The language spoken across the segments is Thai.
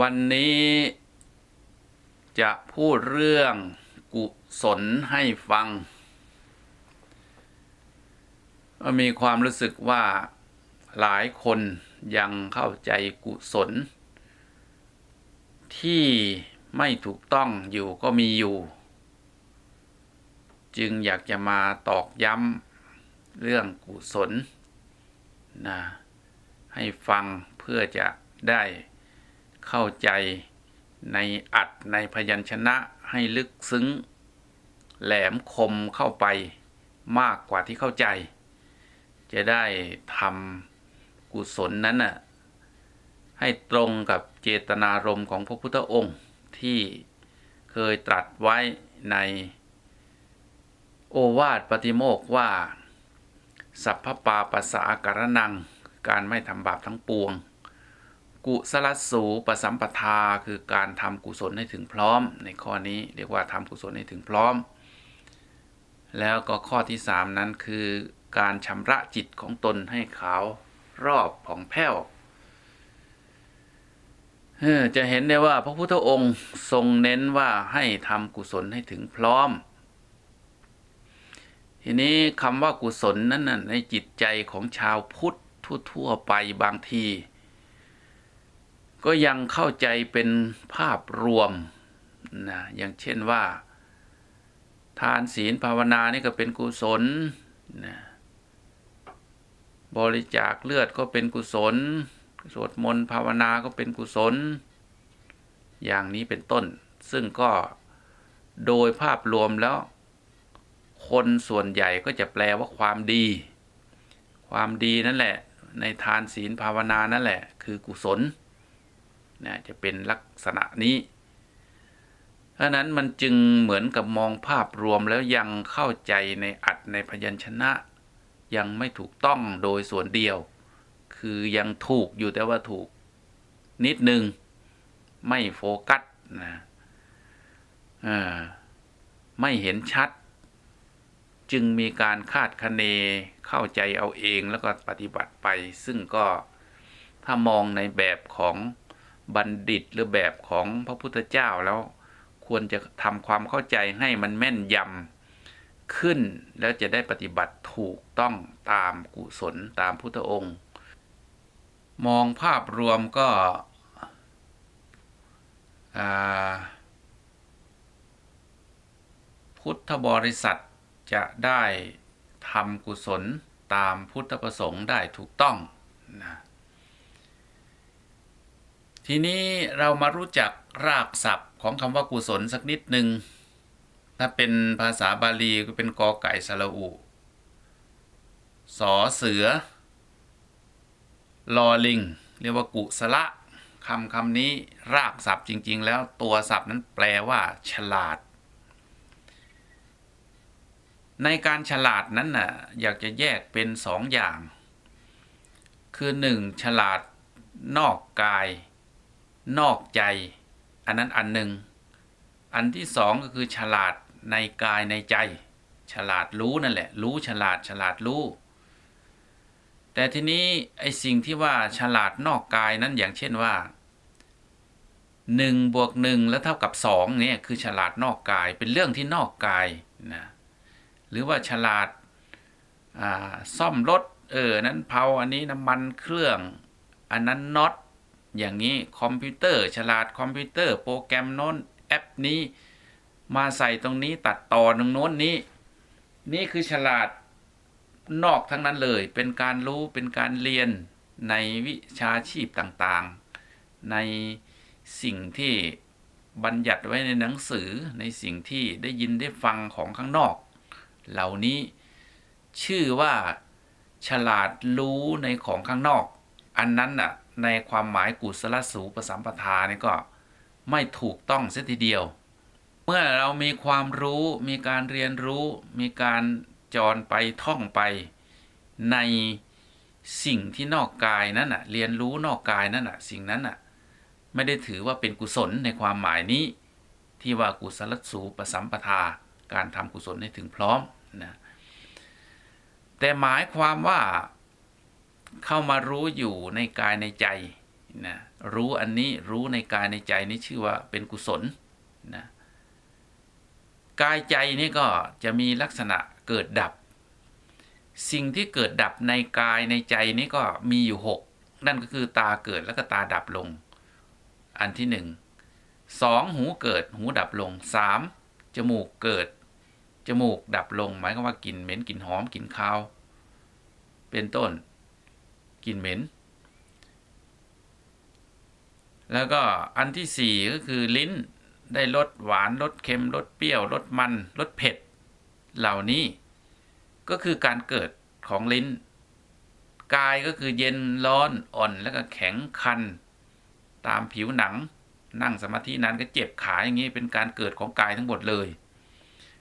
วันนี้จะพูดเรื่องกุศลให้ฟัง มีความรู้สึกว่าหลายคนยังเข้าใจกุศล ที่ไม่ถูกต้องอยู่ก็มีอยู่ จึงอยากจะมาตอกย้ำเรื่องกุศลนะให้ฟังเพื่อจะได้ เข้าใจในอัดในพยัญชนะให้ลึกซึ้ง แหลมคมเข้าไปมากกว่าที่เข้าใจ จะได้ทำกุศลนั้นน่ะให้ตรงกับเจตนารมณ์ของพระพุทธองค์ที่เคยตรัสไว้ในโอวาทปฏิโมกขว่า สัพพปาปัสสาการนัง การไม่ทำบาปทั้งปวง กุศลสูปสัมปทาคือการทำกุศลให้ถึงพร้อม ในข้อนี้เรียกว่าทำกุศลให้ถึงพร้อม แล้วก็ข้อที่สามนั้นคือการชำระจิตของตนให้ขาวรอบผ่องแผ้วจะเห็นได้ว่าพระพุทธองค์ทรงเน้นว่าให้ทำกุศลให้ถึงพร้อม ทีนี้คำว่ากุศลนั้นในจิตใจของชาวพุทธทั่วๆไปบางที ก็ยังเข้าใจเป็นภาพรวมนะอย่างเช่นว่า ทานศีลภาวนานี่ก็เป็นกุศลนะบริจาคเลือดก็เป็นกุศล สวดมนต์ภาวนาก็เป็นกุศล อย่างนี้เป็นต้น ซึ่งก็โดยภาพรวมแล้ว คนส่วนใหญ่ก็จะแปลว่าความดี ความดีนั่นแหละ ในทานศีลภาวนานั่นแหละ คือกุศล นะจะเป็นลักษณะนี้เพราะนั้นมันจึงเหมือนกับมองภาพรวมแล้วยังเข้าใจในอัดในพยัญชนะ ยังไม่ถูกต้องโดยส่วนเดียว คือยังถูกอยู่แต่ว่าถูกนิดหนึ่งไม่โฟกัสนะไม่เห็นชัด จึงมีการคาดคะเนเข้าใจเอาเองแล้วก็ปฏิบัติไป ซึ่งก็ถ้ามองในแบบของ บัณฑิตหรือแบบของพระพุทธเจ้าแล้วควรจะทำความเข้าใจให้มันแม่นยำขึ้น แล้วจะได้ปฏิบัติถูกต้องตามกุศลตามพุทธองค์ มองภาพรวมก็พุทธบริษัทจะได้ทำกุศลตามพุทธประสงค์ได้ถูกต้องนะ ทีนี้เรามารู้จักรากศัพท์ของคำว่ากุศลสักนิดหนึ่งถ้าเป็นภาษาบาลีก็เป็นกอไก่สระอุสอเสือ ลอลิง เรียกว่ากุศละคำคำนี้รากศัพท์จริง ๆ แล้วตัวศัพท์นั้นแปลว่า ฉลาด ในการฉลาดนั้นน่ะอยากจะแยกเป็นสองอย่าง คือหนึ่งฉลาดนอกกาย นอกใจ อันนั้นอันหนึ่ง อันที่สองก็คือฉลาดในกายในใจ ฉลาดรู้นั่นแหละ รู้ฉลาดฉลาดรู้ แต่ทีนี้ไอสิ่งที่ว่าฉลาดนอกกายนั้นอย่างเช่นว่า1บวก1แล้วเท่ากับ2เนี่ยคือฉลาดนอกกายเป็นเรื่องที่นอกกายนะหรือว่าฉลาดซ่อมรถเออนั้นเผาอันนี้น้ำมันเครื่อง อันนั้นน็อต อย่างนี้คอมพิวเตอร์ ฉลาดคอมพิวเตอร์ โปรแกรมโน้นแอปนี้ มาใส่ตรงนี้ตัดต่อตรงโน้นนี้ นี่คือฉลาดนอกทั้งนั้นเลย เป็นการรู้เป็นการเรียนในวิชาชีพต่างๆ ในสิ่งที่บัญญัติไว้ในหนังสือในสิ่งที่ได้ยินได้ฟังของข้างนอก เหล่านี้ชื่อว่าฉลาดรู้ในของข้างนอก อันนั้นน่ะ ในความหมายกุศลสูปสัมปทานี่ก็ไม่ถูกต้องเสียทีเดียว เมื่อเรามีความรู้มีการเรียนรู้มีการจรไปท่องไป ในสิ่งที่นอกกายนั้นน่ะเรียนรู้นอกกายนั้นน่ะสิ่งนั้นน่ะไม่ได้ถือว่าเป็นกุศลในความหมายนี้ ที่ว่ากุศลสูปสัมปทาการทำกุศลให้ถึงพร้อมนะแต่หมายความว่า เข้ามารู้อยู่ในกายในใจนะรู้อันนี้รู้ในกายในใจนี่ชื่อว่าเป็นกุศลนะกายใจนี่ก็จะมีลักษณะเกิดดับ สิ่งที่เกิดดับในกายในใจนี่ก็มีอยู่หกนั่นก็คือตาเกิดแล้วก็ตาดับลง อันที่หนึ่งสองหูเกิดหูดับลงสามจมูกเกิด จมูกดับลง หมายความว่ากลิ่นเหม็นกลิ่นหอมกลิ่นคาว เป็นต้น กลิ่นเหม็น แล้วก็อันที่สี่ก็คือลิ้นได้รสหวานรสเค็มรสเปรี้ยวรสมันรสเผ็ด เหล่านี้ ก็คือการเกิดของลิ้น กายก็คือเย็นร้อนอ่อนแล้วก็แข็งคัน ตามผิวหนัง นั่งสมาธินั้นก็เจ็บขาอย่างนี้เป็นการเกิดของกายทั้งหมดเลย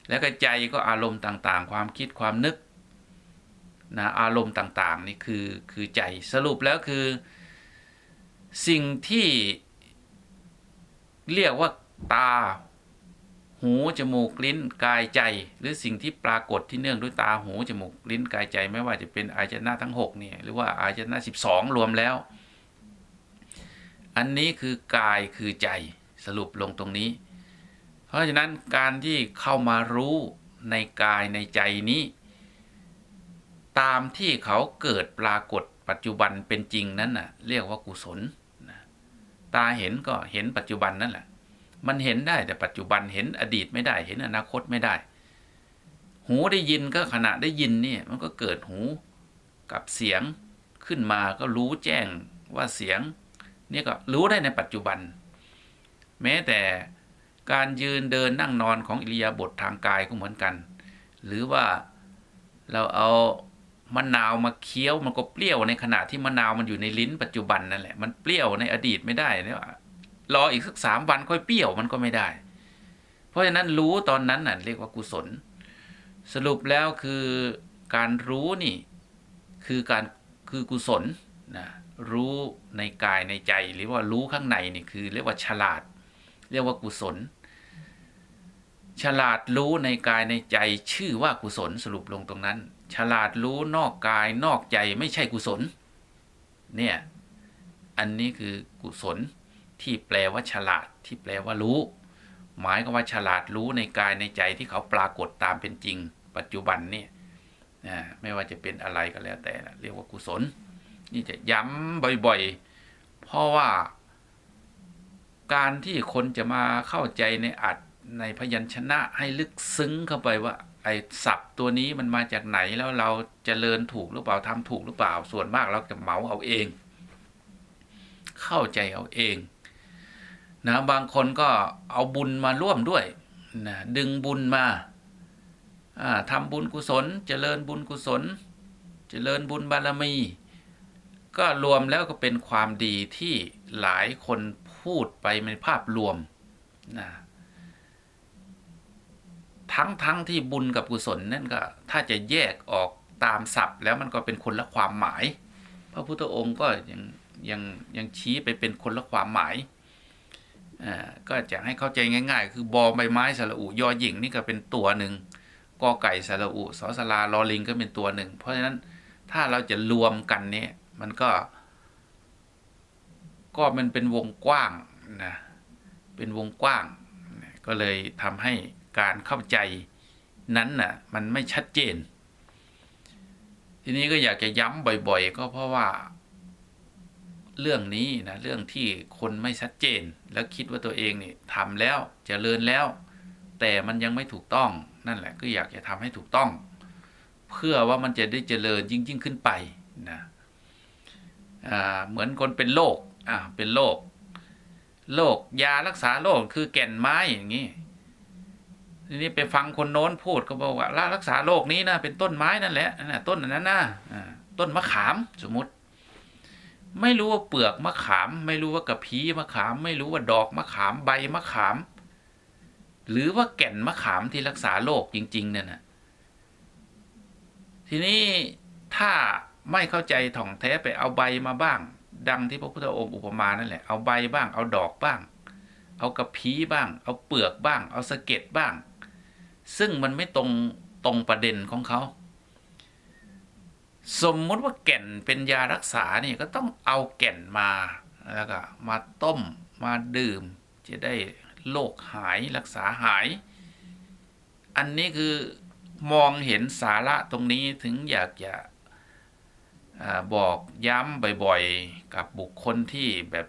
แล้วก็ใจก็อารมณ์ต่างๆ ความคิดความนึก นะอารมณ์ต่างๆนี่คือคือใจสรุปแล้วคือ สิ่งที่เรียกว่าตา หูจมูกลิ้นกายใจ หรือสิ่งที่ปรากฏที่เนื่องด้วยตาหูจมูกลิ้นกายใจ ไม่ว่าจะเป็นอายตนะทั้ง6เนี่ยหรือว่าอายตนะ12 รวมแล้ว อันนี้คือกายคือใจสรุปลงตรงนี้ เพราะฉะนั้นการที่เข้ามารู้ในกายในใจนี้ ตามที่เขาเกิดปรากฏปัจจุบันเป็นจริงนั้นน่ะ เรียกว่ากุศลนะตาเห็นก็เห็นปัจจุบันนั่นแหละ มันเห็นได้แต่ปัจจุบันเห็นอดีตไม่ได้ เห็นอนาคตไม่ได้ หูได้ยินก็ขณะได้ยินนี่มันก็เกิดหูกับเสียงขึ้นมาก็รู้แจ้งว่าเสียงนี่ก็รู้ได้ในปัจจุบัน แม้แต่การยืนเดินนั่งนอนของอิริยาบถทางกายก็เหมือนกัน หรือว่าเราเอา มะนาวมาเคี้ยวมันก็เปรี้ยวในขณะที่มะนาวมันอยู่ในลิ้นปัจจุบันนั่นแหละมันเปรี้ยวในอดีตไม่ได้เนี่ยรออีกสักสามวันค่อยเปรี้ยวมันก็ไม่ได้ เพราะฉะนั้นรู้ตอนนั้นน่ะเรียกว่ากุศล สรุปแล้วคือการรู้นี่คือการคือกุศลนะรู้ในกายในใจ หรือว่ารู้ข้างในนี่คือ เรียกว่าฉลาด เรียกว่ากุศล ฉลาดรู้ในกายในใจชื่อว่ากุศลสรุปลงตรงนั้นฉลาดรู้นอกกายนอกใจไม่ใช่กุศล เนี่ย อันนี้คือกุศลที่แปลว่าฉลาดที่แปลว่ารู้ หมายก็ว่าฉลาดรู้ในกายในใจที่เขาปรากฏตามเป็นจริง ปัจจุบันเนี่ยไม่ว่าจะเป็นอะไรก็แล้วแต่เรียกว่ากุศล นี่จะย้ำบ่อยๆ เพราะว่า การที่คนจะมาเข้าใจในอัดในพยัญชนะให้ลึกซึ้งเข้าไปว่า ไอ้ศัพท์ตัวนี้มันมาจากไหนแล้วเราจเจริญถูกหรือเปล่าทำถูกหรือเปล่า ส่วนมากเราจะเมาเอาเอง เข้าใจเอาเองนะบางคนก็เอาบุญมาร่วมด้วยนะดึงบุญมาทำบุญกุศลเจริญบุญกุศลเจริญบุญบารมี ก็รวมแล้วก็เป็นความดีที่หลายคนพูดไปในภาพรวมนะ ทั้งทั้งที่บุญกับกุศลนั่นก็ ถ้าจะแยกออกตามศัพท์ แล้วมันก็เป็นคนละความหมาย พระพุทธองค์ก็ยังยังยังชี้ไปเป็นคนละความหมายก็จะให้เข้าใจง่าย ๆ คือบอใบไม้สระอุยอหญิงนี่ก็เป็นตัวหนึ่งกอไก่สระอุสอสลาลอลิงก็เป็นตัวหนึ่ง เพราะฉะนั้นถ้าเราจะรวมกันเนี่ยมันก็ ก็มันเป็นวงกว้างนะเป็นวงกว้าง ก็เลยทำให้ การเข้าใจนั้นน่ะ มันไม่ชัดเจน ทีนี้ก็อยากจะย้ำบ่อย ๆ ก็เพราะว่า เรื่องนี้นะเรื่องที่คนไม่ชัดเจน แล้วคิดว่าตัวเองนี่ทำแล้วจเจริญแล้ว แต่มันยังไม่ถูกต้องนั่นแหละ ก็อยากจะทำให้ถูกต้อง เพื่อว่ามันจะได้เจริญยิ่งยิ่งขึ้นไปนะเหมือนคนเป็นโรคอ่าเป็นโรคโรคยารักษาโรคคือแก่นไม้อย่างนี้ ทีนี้ไปฟังคนโน้นพูดก็บอกว่ารักษาโรคนี้นะเป็นต้นไม้นั่นแหละนะต้นนั้นนะต้นมะขามสมมติ ไม่รู้ว่าเปลือกมะขาม ไม่รู้ว่ากระพี้มะขาม ไม่รู้ว่าดอกมะขามใบมะขาม หรือว่าแก่นมะขามที่รักษาโรคจริง ๆ เนี่ยนะทีนี้ถ้าไม่เข้าใจถ่องแท้ไปเอาใบมาบ้าง ดังที่พระพุทธองค์อุปมานั่นแหละเอาใบบ้างเอาดอกบ้าง เอากระพี้บ้าง เอาเปลือกบ้าง เอาสะเก็ดบ้าง ซึ่งมันไม่ตรงตรงประเด็นของเขา สมมุติว่าแก่นเป็นยารักษาเนี่ยก็ต้องเอาแก่นมาแล้วก็มาต้มมาดื่ม จะได้โรคหายรักษาหาย อันนี้คือมองเห็นสาระตรงนี้ถึงอยากจะบอกย้ำบ่อยๆ กับบุคคลที่แบบ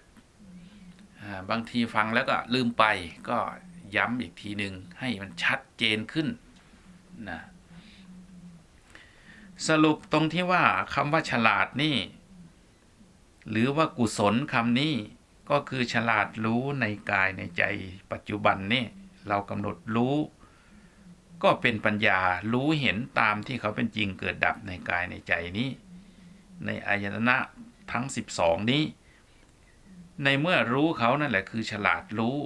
บางทีฟังแล้วก็ลืมไปก็ ย้ำอีกทีหนึ่งให้มันชัดเจนขึ้นนะสรุปตรงที่ว่าคำว่าฉลาดนี่ หรือว่ากุศลคำนี้ก็คือฉลาดรู้ในกายในใจปัจจุบันนี่เรากำหนดรู้ ก็เป็นปัญญารู้เห็นตามที่เขาเป็นจริงเกิดดับในกายในใจนี้ ในอายตนะทั้ง 12 นี้ ในเมื่อรู้เขานั่นแหละคือฉลาดรู้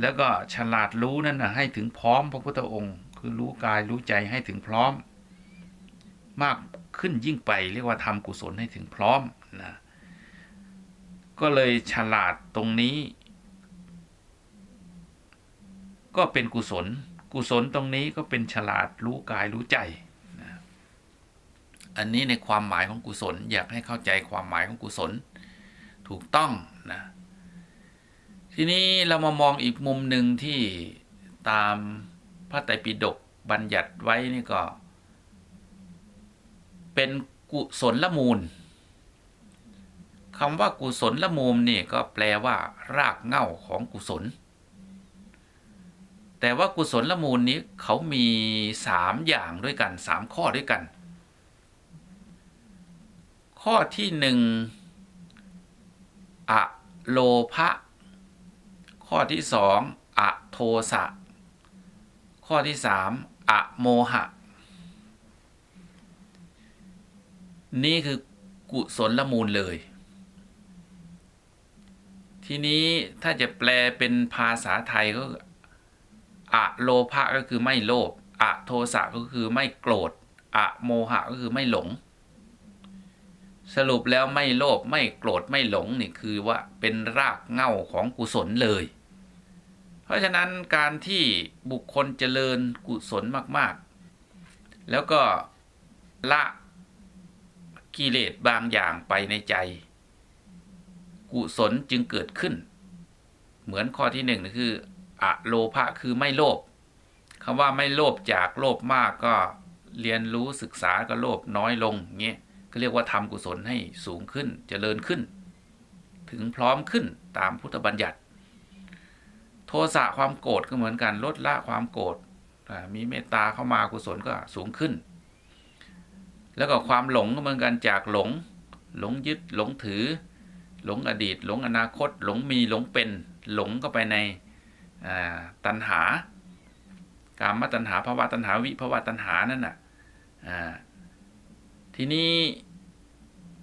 แล้วก็ฉลาดรู้นั่นนะให้ถึงพร้อมพระพุทธองค์ คือรู้กายรู้ใจให้ถึงพร้อม มากขึ้นยิ่งไปเรียกว่าทำกุศลให้ถึงพร้อมนะก็เลยฉลาดตรงนี้ ก็เป็นกุศล กุศลตรงนี้ก็เป็นฉลาดรู้กายรู้ใจนะอันนี้ในความหมายของกุศล อยากให้เข้าใจความหมายของกุศล ถูกต้องนะ ทีนี้เรามามองอีกมุมหนึ่งที่ตามพระไตรปิฎกบัญญัติไว้นี่ก็ เป็นกุศลละมูลคำว่ากุศลละมูลนี่ก็แปลว่า รากเหง้าของกุศล แต่ว่ากุศลละมูลนี้เขามีสามอย่างด้วยกันสามข้อด้วยกัน ข้อที่หนึ่งอะโลภะ ข้อที่สองอะโทสะ ข้อที่สามอะโมหะ นี่คือกุศลละมูลเลย ทีนี้ถ้าจะแปลเป็นภาษาไทยก็อะโลภะก็คือไม่โลภอะโทสะก็คือไม่โกรธอะโมหะก็คือไม่หลง สรุปแล้วไม่โลภไม่โกรธไม่หลงนี่คือว่าเป็นรากเหง้าของกุศลเลย เพราะฉะนั้นการที่บุคคลเจริญกุศลมาก ๆ แล้วก็ละกิเลสบางอย่างไปในใจ กุศลจึงเกิดขึ้น เหมือนข้อที่หนึ่งคืออะโลภะคือไม่โลภคำว่าไม่โลภจากโลภมากก็เรียนรู้ศึกษาก็โลภน้อยลงเงี้ยก็เรียกว่าทำกุศลให้สูงขึ้นเจริญขึ้น ถึงพร้อมขึ้นตามพุทธบัญญัติ โทสะความโกรธก็เหมือนกันลดละความโกรธมีเมตตาเข้ามากุศลก็สูงขึ้น แล้วก็ความหลงก็เหมือนกันจากหลง หลงยึดหลงถือ หลงอดีต หลงอนาคต หลงมีหลงเป็น หลงก็ไปในตัณหา การมาตัณหาภาวะตัณหาวิภาวะตัณหานั่นน่ะทีนี้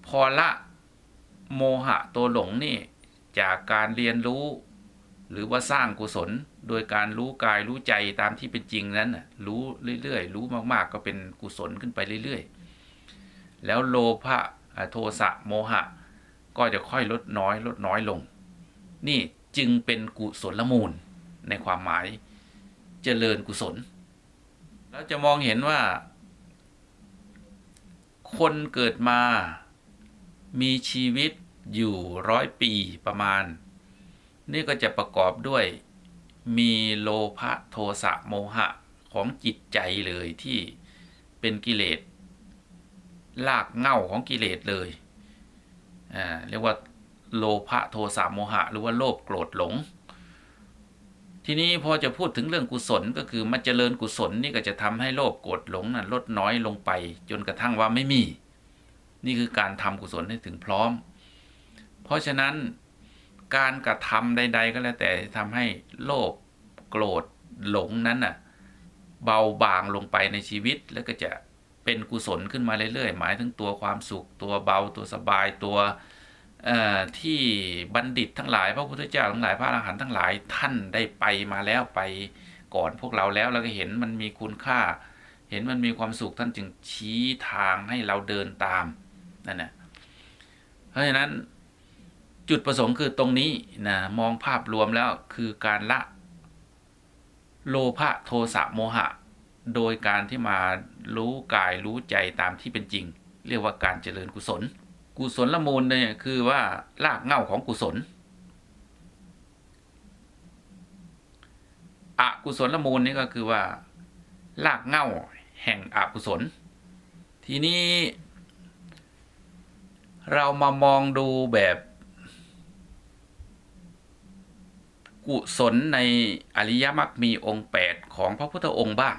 พอละโมหะตัวหลงนี่จากการเรียนรู้ หรือว่าสร้างกุศลโดยการรู้กายรู้ใจตามที่เป็นจริงนั้นรู้เรื่อยๆ รู้มากๆ ก็เป็นกุศลขึ้นไปเรื่อยๆ แล้วโลภะโทสะโมหะ ก็จะค่อยลดน้อยลดน้อยลง นี่จึงเป็นกุศลละมูลในความหมายเจริญกุศล แล้วจะมองเห็นว่า คนเกิดมามีชีวิตอยู่ร้อยปีประมาณ นี่ก็จะประกอบด้วยมีโลภะโทสะโมหะของจิตใจเลยที่เป็นกิเลสลากเง่าของกิเลสเลยอ่าเรียกว่าโลภะโทสะโมหะ หรือว่าโลภโกรธหลง ทีนี้พอจะพูดถึงเรื่องกุศลก็คือมาเจริญกุศลนี่ก็จะทำให้โลภโกรธหลงนั้นลดน้อยลงไป จนกระทั่งว่าไม่มี นี่คือการทำกุศลให้ถึงพร้อม เพราะฉะนั้น การกระทำใด ๆ ก็แล้วแต่ทำให้โลภโกรธหลงนั้นน่ะเบาบางลงไปในชีวิตแล้วก็จะเป็นกุศลขึ้นมาเรื่อยๆ หมายถึงตัวความสุขตัวเบาตัวสบายตัวที่บัณฑิตทั้งหลาย พระพุทธเจ้าทั้งหลายพระอรหันต์ทั้งหลายท่านได้ไปมาแล้วไปก่อนพวกเราแล้วเราก็เห็นมันมีคุณค่า เห็นมันมีความสุขท่านจึงชี้ทางให้เราเดินตามนั่นนะเพราะฉะนั้น จุดประสงค์คือตรงนี้นะมองภาพรวมแล้วคือการละโลภะโทสะโมหะ โดยการที่มารู้กายรู้ใจตามที่เป็นจริง เรียกว่าการเจริญกุศล กุศลละมูลเนี่ยคือว่ารากเหง้าของกุศลอกุศลละมูลนี่ก็คือว่ารากเหง้าแห่งอกุศล ทีนี้ เรามามองดูแบบ กุศลในอริยมรรคมีองค์แปดของพระพุทธองค์บ้าง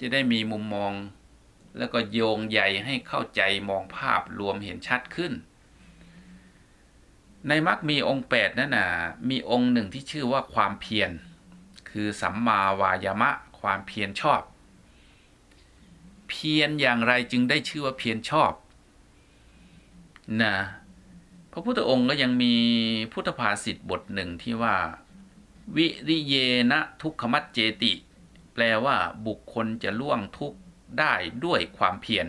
จะได้มีมุมมองแล้วก็โยงใยให้เข้าใจมองภาพรวมเห็นชัดขึ้น ในมรรคมีองค์แปดนั่นน่ะมีองค์หนึ่งที่ชื่อว่าความเพียร คือสัมมาวายามะความเพียรชอบ เพียรอย่างไรจึงได้ชื่อว่าเพียรชอบนะ ระพุทธองค์ก็ยังมีพุทธภาษิตบทหนึ่งที่ว่า วิริเยนะทุกขมัจเจติ แปลว่าบุคคลจะล่วงทุกข์ได้ด้วยความเพียร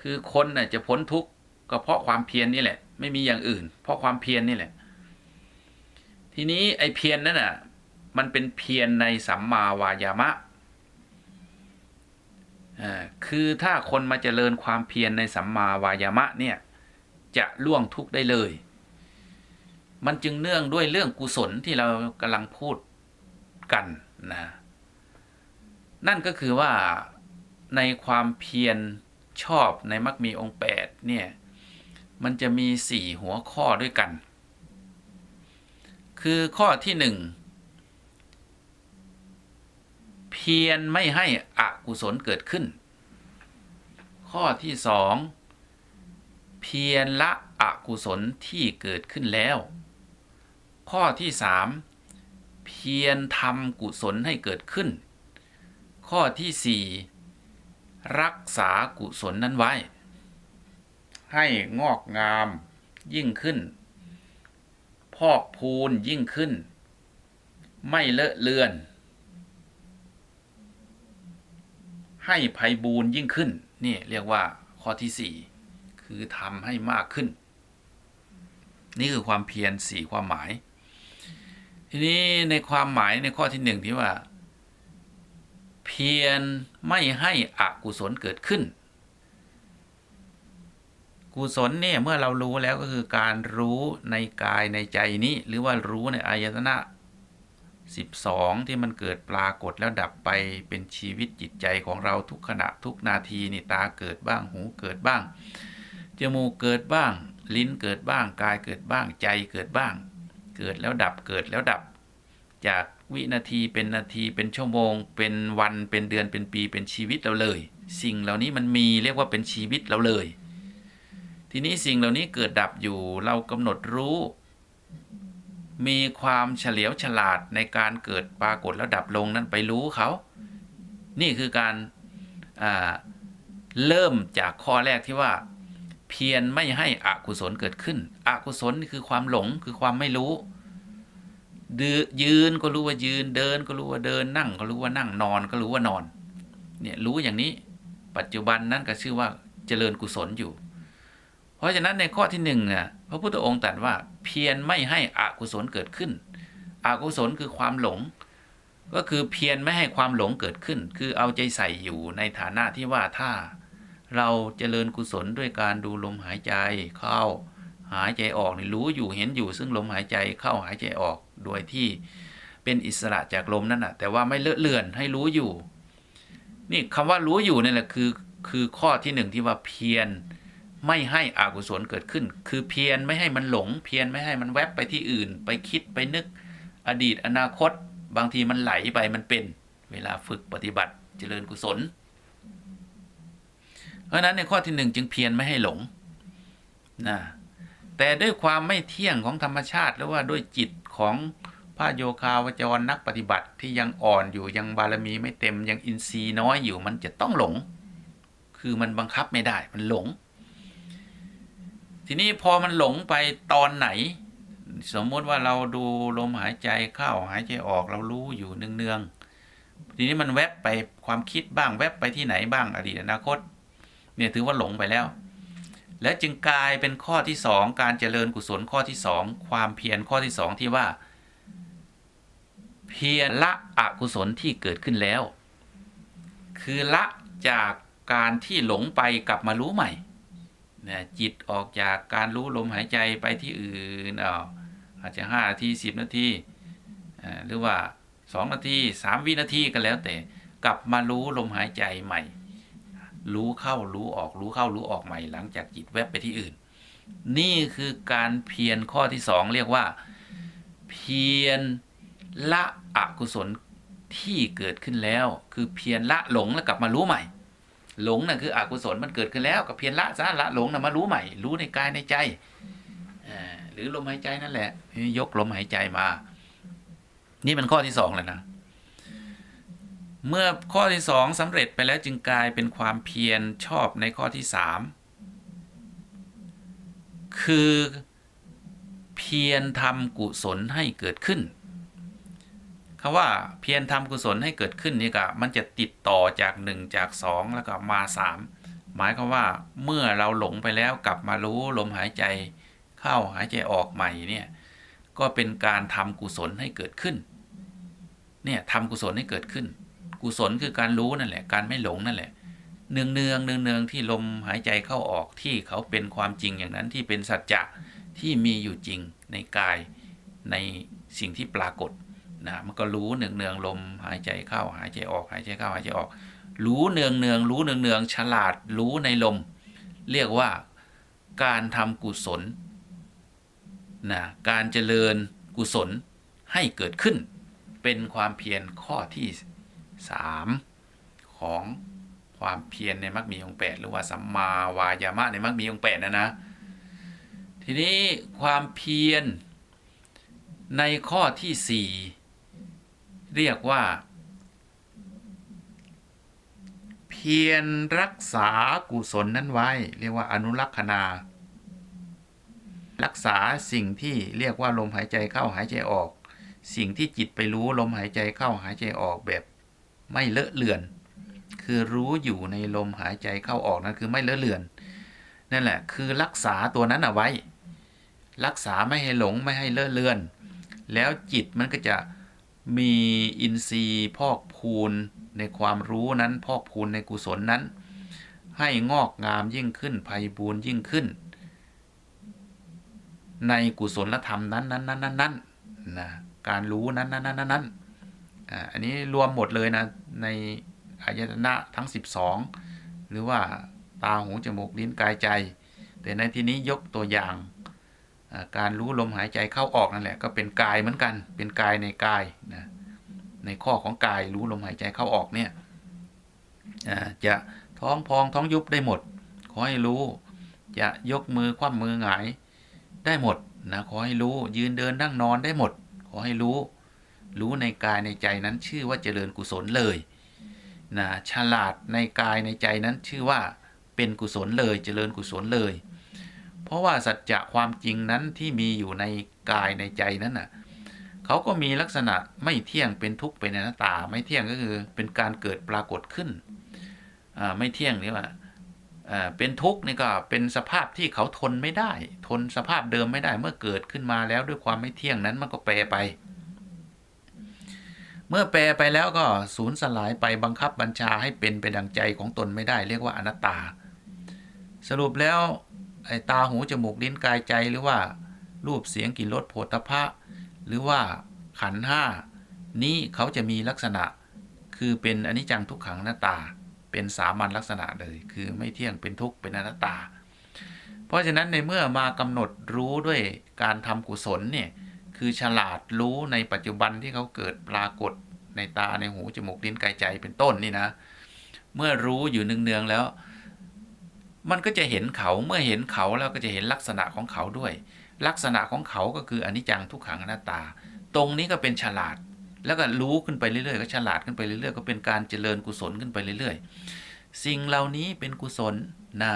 คือคนน่ะจะพ้นทุกข์ก็เพราะความเพียรนี่แหละ ไม่มีอย่างอื่น เพราะความเพียรนี่แหละ ทีนี้ไอ้เพียรนั่นน่ะมันเป็นเพียรในสัมมาวายามะคือถ้าคนมาเจริญความเพียรในสัมมาวายามะเนี่ย จะล่วงทุกข์ได้เลย มันจึงเนื่องด้วยเรื่องกุศลที่เรากำลังพูดกันนะ นั่นก็คือว่าในความเพียรชอบในมรรคมีองค์แปดเนี่ยมันจะมีสี่หัวข้อด้วยกัน คือข้อที่หนึ่งเพียรไม่ให้อกุศลเกิดขึ้น ข้อที่สอง เพียรละอกุศลที่เกิดขึ้นแล้ว ข้อที่สามเพียรทำกุศลให้เกิดขึ้น ข้อที่สี่รักษากุศลนั้นไว้ ให้งอกงามยิ่งขึ้น พอกพูนยิ่งขึ้น ไม่เลอะเลือน ให้ไพบูรย์ยิ่งขึ้น นี่เรียกว่าข้อที่สี่ คือทำให้มากขึ้น นี่คือความเพียรสี่ความหมาย ทีนี้ในความหมายในข้อที่หนึ่งที่ว่า เพียรไม่ให้อกุศลเกิดขึ้น กุศลเนี่ยเมื่อเรารู้แล้วก็คือการรู้ในกายในใจนี้ หรือว่ารู้ในอายตนะ12 ที่มันเกิดปรากฏแล้วดับไปเป็นชีวิตจิตใจของเราทุกขณะทุกนาทีนี่ตาเกิดบ้างหูเกิดบ้าง จมูกเกิดบ้าง ลิ้นเกิดบ้าง กายเกิดบ้าง ใจเกิดบ้าง เกิดแล้วดับ เกิดแล้วดับ จากวินาทีเป็นนาที เป็นชั่วโมง เป็นวัน เป็นเดือน เป็นปี เป็นชีวิตเราเลย สิ่งเหล่านี้มันมีเรียกว่าเป็นชีวิตเราเลย ทีนี้สิ่งเหล่านี้เกิดดับอยู่ เรากำหนดรู้ มีความเฉลียวฉลาดในการเกิดปรากฏแล้วดับลงนั้นไปรู้เขา นี่คือการเริ่มจากข้อแรกที่ว่า เพียรไม่ให้อกุศลเกิดขึ้น อกุศลนี่คือความหลงคือความไม่รู้ยืนก็รู้ว่ายืนเดินก็รู้ว่าเดินนั่ง ก็รู้ว่านั่งนอนก็รู้ว่านอนเนี่ยรู้อย่างนี้ปัจจุบันนั้นก็ชื่อว่าเจริญกุศลอยู่ เพราะฉะนั้นในข้อที่หนึ่งอะพระพุทธองค์ตรัสว่าเพียรไม่ให้อกุศลเกิดขึ้น อกุศลคือความหลง ก็คือเพียรไม่ให้ความหลงเกิดขึ้น คือเอาใจใส่อยู่ในฐานะที่ว่าถ้า เราเจริญกุศลด้วยการดูลมหายใจเข้าหายใจออกนี่รู้อยู่เห็นอยู่ซึ่งลมหายใจเข้าหายใจออกโดยที่เป็นอิสระจากลมนั่นนะแต่ว่าไม่เลอะเลือนให้รู้อยู่ นี่คำว่ารู้อยู่นี่แหละคือคือข้อที่หนึ่งที่ว่าเพียรไม่ให้อกุศลเกิดขึ้น คือเพียรไม่ให้มันหลง เพียรไม่ให้มันแวบไปที่อื่น ไปคิดไปนึกอดีตอนาคต บางทีมันไหลไปมันเป็น เวลาฝึกปฏิบัติเจริญกุศล ราะนั้นในข้อที่หนึ่งจึงเพียรไม่ให้หลงนะแต่ด้วยความไม่เที่ยงของธรรมชาติ หรือว่าด้วยจิตของพระโยคาวจรนักปฏิบัติที่ยังอ่อนอยู่ยังบารมีไม่เต็มยังอินทรีย์น้อยอยู่มันจะต้องหลง คือมันบังคับไม่ได้มันหลง ทีนี้พอมันหลงไปตอนไหน สมมติว่าเราดูลมหายใจเข้าหายใจออกเรารู้อยู่เนืองๆทีนี้มันแวบไปความคิดบ้างแวบไปที่ไหนบ้างอดีตอนาคต เนี่ยถือว่าหลงไปแล้ว และจึงกลายเป็นข้อที่สองการเจริญกุศลข้อที่สองความเพียรข้อที่สองที่ว่า เพียรละอกุศลที่เกิดขึ้นแล้ว คือละจากการที่หลงไปกลับมารู้ใหม่นะจิตออกจากการรู้ลมหายใจไปที่อื่นอ้าวอาจจะ5นาที 10 นาทีหรือว่า 2 นาที 3 วินาทีก็แล้วแต่ กลับมารู้ลมหายใจใหม่ รู้เข้ารู้ออกรู้เข้ารู้ออกใหม่หลังจากจิตแวบไปที่อื่น นี่คือการเพียรข้อที่สองเรียกว่า เพียรละอกุศลที่เกิดขึ้นแล้ว คือเพียรละหลงแล้วกลับมารู้ใหม่ หลงน่ะคืออกุศลมันเกิดขึ้นแล้วก็เพียรละซะละหลงน่ะมารู้ใหม่ รู้ในกายในใจหรือลมหายใจนั่นแหละ ยกลมหายใจมา นี่มันข้อที่สองแล้วนะ เมื่อข้อที่สองสำเร็จไปแล้วจึงกลายเป็นความเพียรชอบในข้อที่สามคือเพียรทำกุศลให้เกิดขึ้นคำว่าเพียรทำกุศลให้เกิดขึ้นนี่ก็มันจะติดต่อจากหนึ่งจากสองแล้วก็มาสามหมายความว่าเมื่อเราหลงไปแล้วกลับมารู้ลมหายใจเข้าหายใจออกใหม่เนี่ยก็เป็นการทำกุศลให้เกิดขึ้นเนี่ยทำกุศลให้เกิดขึ้น กุศลคือการรู้นั่นแหละ การไม่หลงนั่นแหละ เนืองเนืองเนืองเนืองที่ลมหายใจเข้าออกที่เขาเป็นความจริงอย่างนั้นที่เป็นสัจจะที่มีอยู่จริงในกายในสิ่งที่ปรากฏนะมันก็รู้เนืองเนืองลมหายใจเข้าหายใจออกหายใจเข้าหายใจออก รู้เนืองเนืองรู้เนืองเนืองฉลาดรู้ในลม เรียกว่าการทำกุศลนะการเจริญกุศลให้เกิดขึ้น เป็นความเพียรข้อที่ สามของความเพียรในมรรคมีองค์แปดหรือว่าสัมมาวายามะในมรรคมีองค์แปดนะนะ ทีนี้ความเพียรในข้อที่สี่เรียกว่า เพียรรักษากุศลนั้นไว้ เรียกว่าอนุรักษนารักษาสิ่งที่เรียกว่าลมหายใจเข้าหายใจออก สิ่งที่จิตไปรู้ลมหายใจเข้าหายใจออกแบบ ไม่เลอะเลือน คือรู้อยู่ในลมหายใจเข้าออกนั่นคือไม่เลอะเลือน นั่นแหละ คือรักษาตัวนั้นเอาไว้ รักษาไม่ให้หลงไม่ให้เลอะเลือน แล้วจิตมันก็จะมีอินทรีย์พอกพูนในความรู้นั้น พอกพูนในกุศลนั้น ให้งอกงามยิ่งขึ้นไพ่บูรย์ยิ่งขึ้น ในกุศลธรรมนั้นนั้นนั้นนั้นนั้นนะการรู้นั้นนั้นนั้นนั้นนั้น อันนี้รวมหมดเลยนะในอายตนะทั้ง 12 หรือว่าตาหูจมูกลิ้นกายใจ แต่ในที่นี้ยกตัวอย่างการรู้ลมหายใจเข้าออกนั่นแหละก็เป็นกายเหมือนกันเป็นกายในกายนะในข้อของกายรู้ลมหายใจเข้าออกเนี่ยจะท้องพองท้องยุบได้หมด ขอให้รู้จะยกมือคว่ำมือหงายได้หมดนะขอให้รู้ยืนเดินนั่งนอนได้หมด ขอให้รู้ รู้ในกายในใจนั้นชื่อว่าเจริญกุศลเลยนะฉลาดในกายในใจนั้นชื่อว่าเป็นกุศลเลยเจริญกุศลเลย เพราะว่าสัจจะความจริงนั้นที่มีอยู่ในกายในใจนั้นน่ะเขาก็มีลักษณะไม่เที่ยงเป็นทุกข์เป็นอนัตตา ไม่เที่ยงก็คือเป็นการเกิดปรากฏขึ้นอ่าไม่เที่ยงนี่ว่าอ่าเป็นทุกข์นี่ก็เป็นสภาพที่เขาทนไม่ได้ ทนสภาพเดิมไม่ได้เมื่อเกิดขึ้นมาแล้วด้วยความไม่เที่ยงนั้นมันก็แปรไป เมื่อแปรไปแล้วก็สูญสลายไปบังคับบัญชาให้เป็นไปดังใจของตนไม่ได้เรียกว่าอนัตตา สรุปแล้วไอ้ตาหูจมูกลิ้นกายใจหรือว่า รูปเสียงกลิ่นรสโผฏฐะหรือว่าขันห้านี้เขาจะมีลักษณะ คือเป็นอนิจจังทุกขังอนัตตา เป็นสามัญลักษณะเลยคือไม่เที่ยงเป็นทุกข์เป็นอนัตตา เพราะฉะนั้นในเมื่อมากำหนดรู้ด้วยการทำกุศลเนี่ย คือฉลาดรู้ในปัจจุบันที่เขาเกิดปรากฏในตาในหูจมูกลิ้นกายใจเป็นต้นนี่นะ เมื่อรู้อยู่เนืองๆแล้ว มันก็จะเห็นเขาเมื่อเห็นเขาแล้วก็จะเห็นลักษณะของเขาด้วย ลักษณะของเขาก็คืออนิจจังทุกขังอนัตตา ตรงนี้ก็เป็นฉลาด แล้วก็รู้ขึ้นไปเรื่อยๆก็ฉลาดขึ้นไปเรื่อยๆก็เป็นการเจริญกุศลขึ้นไปเรื่อยๆ สิ่งเหล่านี้เป็นกุศลนะ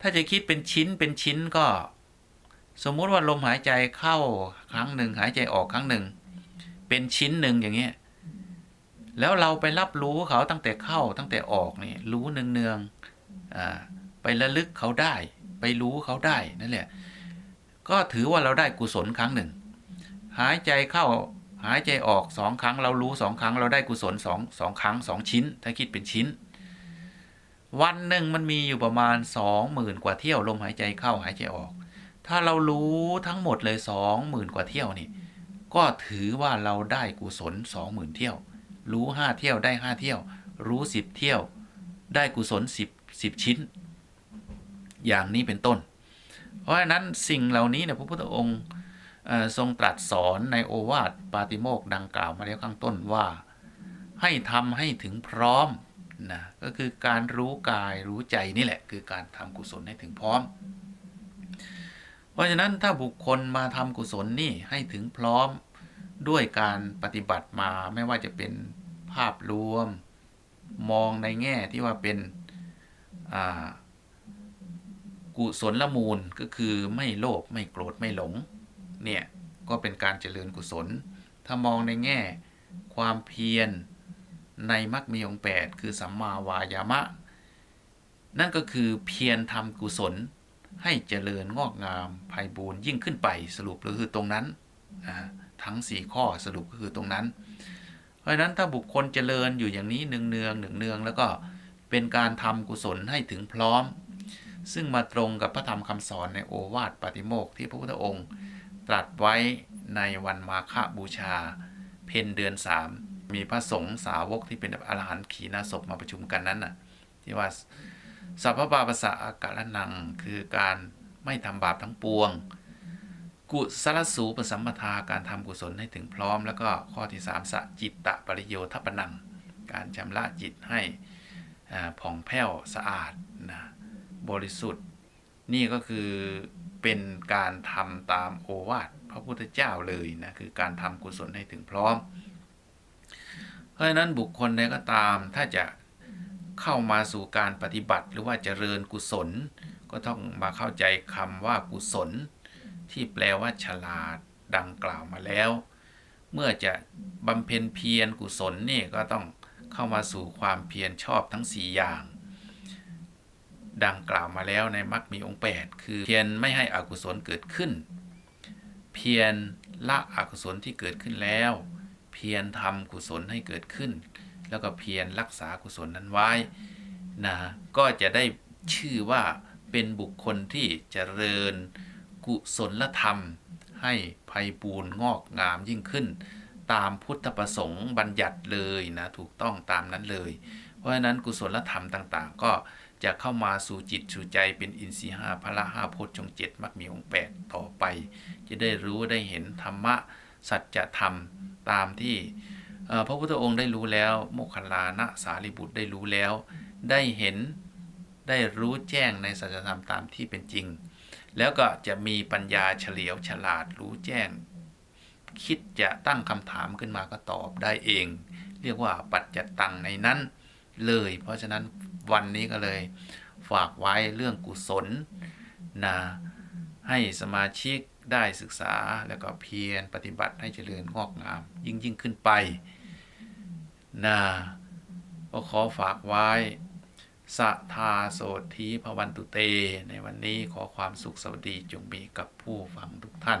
ถ้าจะคิดเป็นชิ้นเป็นชิ้นก็ สมมุติว่าลมหายใจเข้าครั้งหนึ่งหายใจออกครั้งหนึ่ง เป็นชิ้นหนึ่งอย่างเงี้ยแล้วเราไปรับรู้เขาตั้งแต่เข้าตั้งแต่ออกนี่รู้เนืองๆอ่าไประลึกเขาได้ ไปรู้เขาได้นั่นแหละก็ถือว่าเราได้กุศลครั้งหนึ่ง หายใจเข้าหายใจออกสองครั้ง เรารู้สองครั้ง เราได้กุศลสองสองครั้งสองชิ้น ถ้าคิดเป็นชิ้น วันหนึ่งมันมีอยู่ประมาณสองหมื่นกว่าเที่ยวลมหายใจเข้าหายใจออก ถ้าเรารู้ทั้งหมดเลยสองหมื่นกว่าเที่ยวนี่ ก็ถือว่าเราได้กุศลสองหมื่นเที่ยว รู้ห้าเที่ยวได้ห้าเที่ยว รู้สิบเที่ยว ได้กุศลสิบสิบชิ้น อย่างนี้เป็นต้น เพราะฉะนั้นสิ่งเหล่านี้เนี่ยพระพุทธองค์ทรงตรัสสอนในโอวาทปาติโมกดังกล่าวมาแล้วข้างต้นว่า ให้ทำให้ถึงพร้อมนะก็คือการรู้กายรู้ใจนี่แหละ คือการทำกุศลให้ถึงพร้อม เพราะฉะนั้นถ้าบุคคลมาทำกุศลนี่ให้ถึงพร้อมด้วยการปฏิบัติมาไม่ว่าจะเป็นภาพรวมมองในแง่ที่ว่าเป็นกุศลละมูลก็คือไม่โลภไม่โกรธไม่หลง เนี่ยก็เป็นการเจริญกุศล ถ้ามองในแง่ความเพียรในมรรคมีองค์แปดคือสัมมาวายามะ นั่นก็คือเพียรทำกุศล ให้เจริญงอกงามไพบูรยิ่งขึ้นไปสรุปก็คือตรงนั้นอ่าทั้งสี่ข้อสรุปก็คือตรงนั้น เพราะฉะนั้นถ้าบุคคลเจริญอยู่อย่างนี้เนืองเนืองหนึ่งเนืองๆแล้วก็เป็นการทำกุศลให้ถึงพร้อม ซึ่งมาตรงกับพระธรรมคำสอนในโอวาทปาติโมกข์ที่พระพุทธองค์ ตรัสไว้ในวันมาฆบูชา เพนเดือนสามมีพระสงฆ์สาวกที่เป็นอรหันต์ขีณาศพมาประชุมกันนั้นน่ะที่ว่า สัพพปาปสะอากาลนัง คือการไม่ทำบาปทั้งปวง กุศลสูปสัมปทาการทำกุศลให้ถึงพร้อม แล้วก็ข้อที่สามสะจิตตะปริโยทัปนัง การชำระจิตให้อ่าผ่องแผ้วสะอาดนะบริสุทธิ์ นี่ก็คือเป็นการทำตามโอวาทพระพุทธเจ้าเลยนะคือการทำกุศลให้ถึงพร้อม เพราะฉะนั้นบุคคลใดก็ตามถ้าจะ เข้ามาสู่การปฏิบัติ หรือว่าเจริญกุศล ก็ต้องมาเข้าใจคำว่ากุศล ที่แปลว่าฉลาดดังกล่าวมาแล้ว เมื่อจะบำเพ็ญเพียรกุศลนี่ก็ต้องเข้ามาสู่ความเพียรชอบทั้ง 4 อย่าง ดังกล่าวมาแล้วในมรรคมีองค์ 8 คือเพียรไม่ให้อกุศลเกิดขึ้น เพียรละอกุศลที่เกิดขึ้นแล้ว เพียรทำกุศลให้เกิดขึ้น แล้วก็เพียรรักษากุศลนั้นไว้นะก็จะได้ชื่อว่าเป็นบุคคลที่เจริญกุศลธรรม ให้ไพบูรย์งอกงามยิ่งขึ้น ตามพุทธประสงค์บัญญัติเลยนะถูกต้องตามนั้นเลย เพราะฉะนั้นกุศลธรรมต่างๆ ก็จะเข้ามาสู่จิตสู่ใจเป็นอินทรีห้าพละห้าโพชฌงเจ็ดมักมีองค์แปดต่อไป จะได้รู้ได้เห็นธรรมะสัจธรรมตามที่ พระพุทธองค์ได้รู้แล้ว โมคคัลลานะสารีบุตรได้รู้แล้ว ได้เห็นได้รู้แจ้งในสัจธรรมตามที่เป็นจริง แล้วก็จะมีปัญญาเฉลียวฉลาดรู้แจ้ง คิดจะตั้งคำถามขึ้นมาก็ตอบได้เอง เรียกว่าปัจจตังในนั้นเลย เพราะฉะนั้นวันนี้ก็เลยฝากไว้เรื่องกุศลนะให้สมาชิกได้ศึกษาแล้วก็เพียรปฏิบัติให้เจริญงอกงามยิ่งยิ่งขึ้นไป นะก็ขอฝากไว้สัทธาโสธีพวันตุเต ในวันนี้ขอความสุขสวัสดีจงมีกับผู้ฟังทุกท่าน